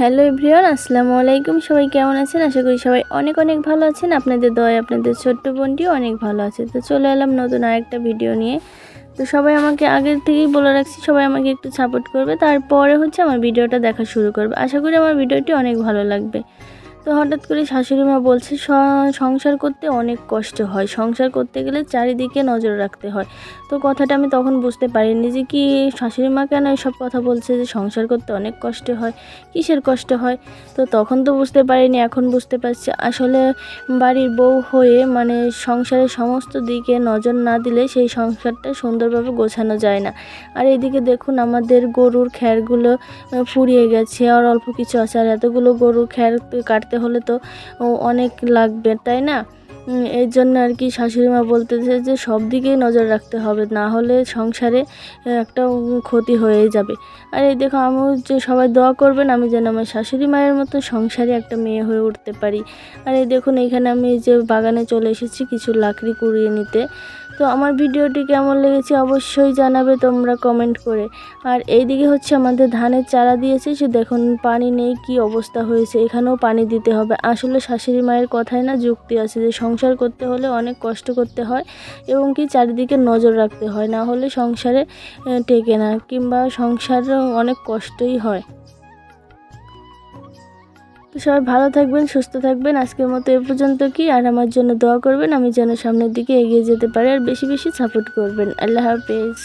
Hello everyone, আসসালামু আলাইকুম। সবাই কেমন আছেন? আশা করি সবাই অনেক অনেক ভালো আছেন। আপনাদের দয় আপনাদের ছোট্ট বোনটিও অনেক ভালো আছে। তো চলে এলাম নতুন আরেকটা ভিডিও নিয়ে। তো সবাই আমাকে আগের থেকেই বলে রাখছি, সবাই আমাকে একটু সাপোর্ট করবে। তারপরে হচ্ছে আমার ভিডিওটা দেখা শুরু করবে। আশা করি আমার ভিডিওটি অনেক ভালো লাগবে। তো হঠাৎ করে শাশুড়ি মা বলছে সংসার করতে অনেক কষ্ট হয়। সংসার করতে গেলে চারিদিকে নজর রাখতে হয়। তো কথাটা আমি তখন বুঝতে পারিনি যে কি শাশুড়ি মা কেন এসব কথা বলছে যে সংসার করতে অনেক কষ্ট হয়, কিসের কষ্ট হয়? তো তখন তো বুঝতে পারিনি, এখন বুঝতে পারছি। আসলে বাড়ির বউ হয়ে মানে সংসারের সমস্ত দিকে নজর না দিলে সেই সংসারটা সুন্দরভাবে গোছানো যায় না। আর এদিকে দেখুন আমাদের গরুর খ্যারগুলো ফুরিয়ে গেছে। আর অল্প কিছু আছে। আর এতগুলো গরুর খ্যার কাটতে হলে তো অনেক লাগবে তাই না? এর জন্য আর কি শাশুড়ি মা বলতেছে যে সব দিকেই নজর রাখতে হবে, না হলে সংসারে একটা ক্ষতি হয়ে যাবে। আর এই দেখো আমিও যে সবাই দোয়া করবেন আমি যেন আমার শাশুড়ি মায়ের মতো সংসারে একটা মেয়ে হয়ে উঠতে পারি। আর এই দেখুন, এখানে আমি যে বাগানে চলে এসেছি কিছু লাকড়ি কুড়িয়ে নিতে। তো আমার ভিডিওটি কেমন লেগেছে অবশ্যই জানাবে তোমরা কমেন্ট করে। আর এইদিকে হচ্ছে আমাদের ধানের চারা দিয়েছে, সে দেখুন পানি নেই, কি অবস্থা হয়েছে, এখানেও পানি দিতে হবে। আসলে শাশুড়ি মায়ের কথায় না যুক্তি আছে যে সংসার করতে হলে অনেক কষ্ট করতে হয় এবং কি চারিদিকে নজর রাখতে হয়, না হলে সংসারে টেকে না কিংবা সংসার অনেক কষ্টই হয়। সবাই ভালো থাকবেন, সুস্থ থাকবেন। আজকের মতো এ পর্যন্ত কি? আর আমার জন্য দোয়া করবেন, আমি যেন সামনের দিকে এগিয়ে যেতে পারি, আর বেশি বেশি সাপোর্ট করবেন। আল্লাহ হাফেজ।